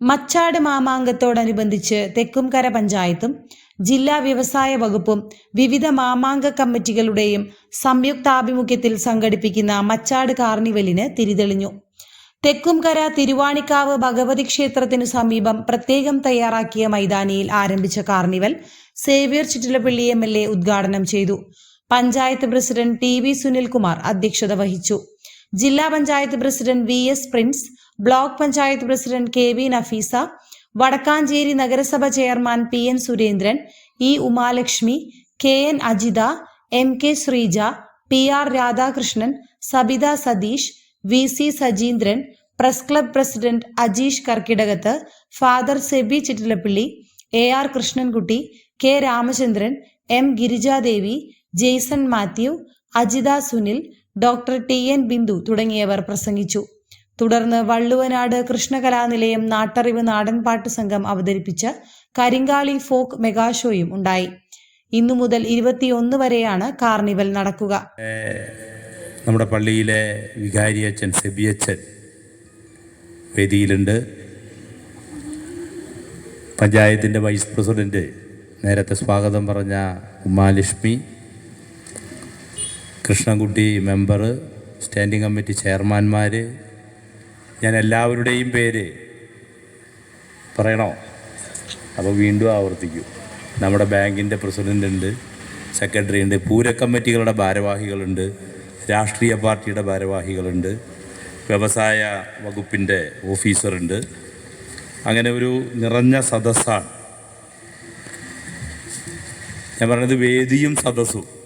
മച്ചാട് മാമാങ്കത്തോടനുബന്ധിച്ച് തെക്കുംകര പഞ്ചായത്തും ജില്ലാ വ്യവസായ വകുപ്പും വിവിധ മാമാങ്ക കമ്മിറ്റികളുടെയും സംയുക്താഭിമുഖ്യത്തിൽ സംഘടിപ്പിക്കുന്ന മച്ചാട് കാർണിവലിന് തിരിതെളിഞ്ഞു. തെക്കുംകര തിരുവാണിക്കാവ് ഭഗവതി ക്ഷേത്രത്തിനു സമീപം പ്രത്യേകം തയ്യാറാക്കിയ മൈതാനിയിൽ ആരംഭിച്ച carnival Xavier Chittilappally M L A ഉദ്ഘാടനം ചെയ്തു. Panchayat president T V Sunilkumar അധ്യക്ഷത വഹിച്ചു. ജില്ലാ panchayat president V S Prince block panchayat president K V Nafeesa Wadakkanchery നഗരസഭ chairman P N Surendran E Umalakshmi K N Ajitha M K Sreeja P R Radhakrishnan Sabitha Satheesh V C Sajeendran press club president Ajeesh Karkidakath father Seby Chittilappally A R Krishnankutty K Ramachandran M Girijadevi Jaison Mathew Ajitha Sunil doctor T N Bindu തുടങ്ങിയവർ പ്രസംഗിച്ചു. തുടർന്ന് വള്ളുവനാട് കൃഷ്ണകലാനിലയം നാട്ടറിവ് നാടൻപാട്ട് സംഘം അവതരിപ്പിച്ച Karinkali folk മെഗാഷോയും ഉണ്ടായി. ഇന്നു മുതൽ ഇരുപത്തിയൊന്ന് വരെയാണ് കാർണിവൽ നടക്കുക. നമ്മുടെ പള്ളിയിലെ വികാരി അച്ഛൻ സെബിയച്ഛൻ വേദിയിലുണ്ട്. പഞ്ചായത്തിന്റെ വൈസ് പ്രസിഡന്റ് നേരത്തെ സ്വാഗതം പറഞ്ഞ Umalakshmi Krishnankutty member standing committee ചെയർമാൻമാർ ഞാൻ എല്ലാവരുടെയും പേര് പറയണോ? അപ്പോൾ വീണ്ടും ആവർത്തിക്കും. നമ്മുടെ ബാങ്കിന്റെ പ്രസിഡന്റ് ഉണ്ട് സെക്രട്ടറി ഉണ്ട് പൂരക്കമ്മിറ്റികളുടെ ഭാരവാഹികളുണ്ട് രാഷ്ട്രീയ പാർട്ടിയുടെ ഭാരവാഹികളുണ്ട് വ്യവസായ വകുപ്പിന്റെ ഓഫീസറുണ്ട്. അങ്ങനെ ഒരു നിറഞ്ഞ സദസ്സാണ്. ഞാൻ പറഞ്ഞത് വേദിയും സദസ്സും.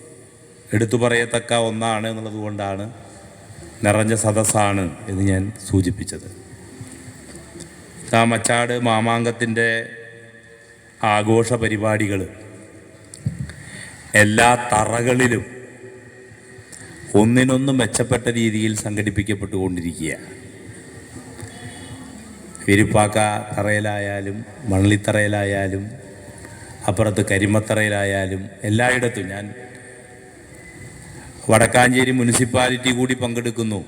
എടുത്തു പറയത്തക്ക ഒന്നാണ് എന്നുള്ളതുകൊണ്ടാണ് നിറഞ്ഞ സദസ്സാണ് എന്ന് ഞാൻ സൂചിപ്പിച്ചത്. ആ മച്ചാട് മാമാങ്കത്തിന്റെ ആഘോഷ പരിപാടികൾ എല്ലാ തറകളിലും ഒന്നിനൊന്ന് മെച്ചപ്പെട്ട രീതിയിൽ സംഘടിപ്പിക്കപ്പെട്ടുകൊണ്ടിരിക്കുക വിരിപ്പാക്ക തറയിലായാലും മണലിത്തറയിലായാലും അപ്പുറത്ത് കരിമത്തറയിലായാലും എല്ലായിടത്തും ഞാൻ വടക്കാഞ്ചേരി മുനിസിപ്പാലിറ്റി കൂടി പങ്കെടുക്കുന്നു.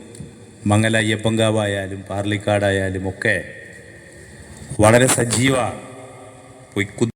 മംഗല അയ്യപ്പങ്കാവായാലും പാർലിക്കാടായാലും ഒക്കെ വളരെ സജീവ